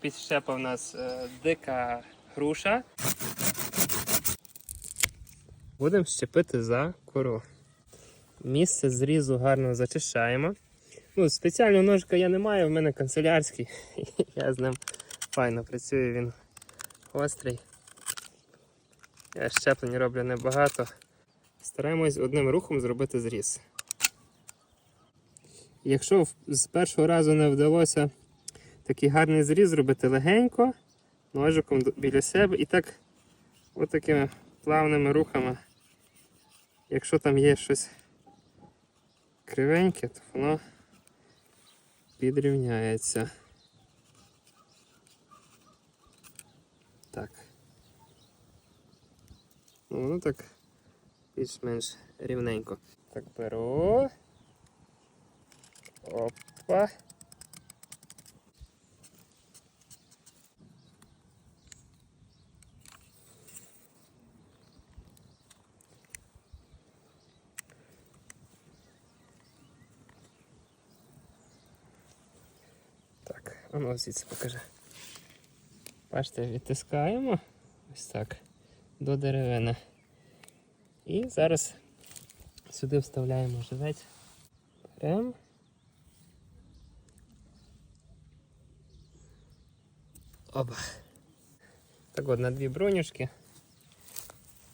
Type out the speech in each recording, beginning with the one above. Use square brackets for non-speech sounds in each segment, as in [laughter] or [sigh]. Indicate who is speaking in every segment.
Speaker 1: підщепа у нас е, дика груша. Будемо щепити за кору. Місце зрізу гарно зачищаємо. Ну, спеціального ножика я не маю, в мене канцелярський. [laughs] Я з ним файно працюю, він гострий. Я щеплень роблю небагато. Стараємось одним рухом зробити зріз. Якщо з першого разу не вдалося такий гарний зріз зробити легенько, ножиком біля себе і так отакими плавними рухами. Якщо там є щось кривеньке, то воно підрівняється. Так. Ну, воно так більш-менш рівненько. Так беру. Опа. Так, ну звідси покажи. Бачите, відтискаємо ось так до деревини. І зараз сюди вставляємо живець. Беремо. Оба. Так от на дві бронюшки.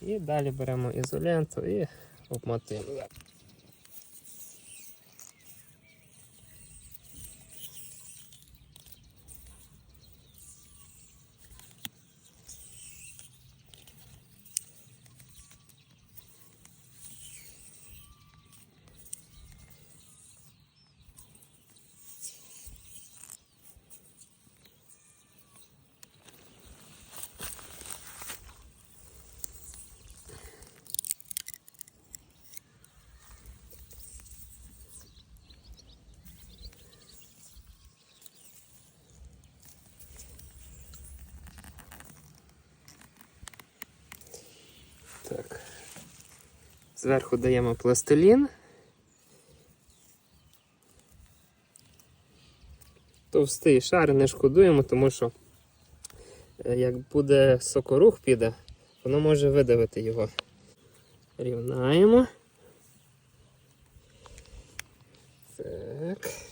Speaker 1: І далі беремо ізоленту і обмотуємо. Так. Зверху даємо пластилін. Товстий шар не шкодуємо, тому що е, як буде сокорух піде, воно може видавити його. Рівнаємо. Так.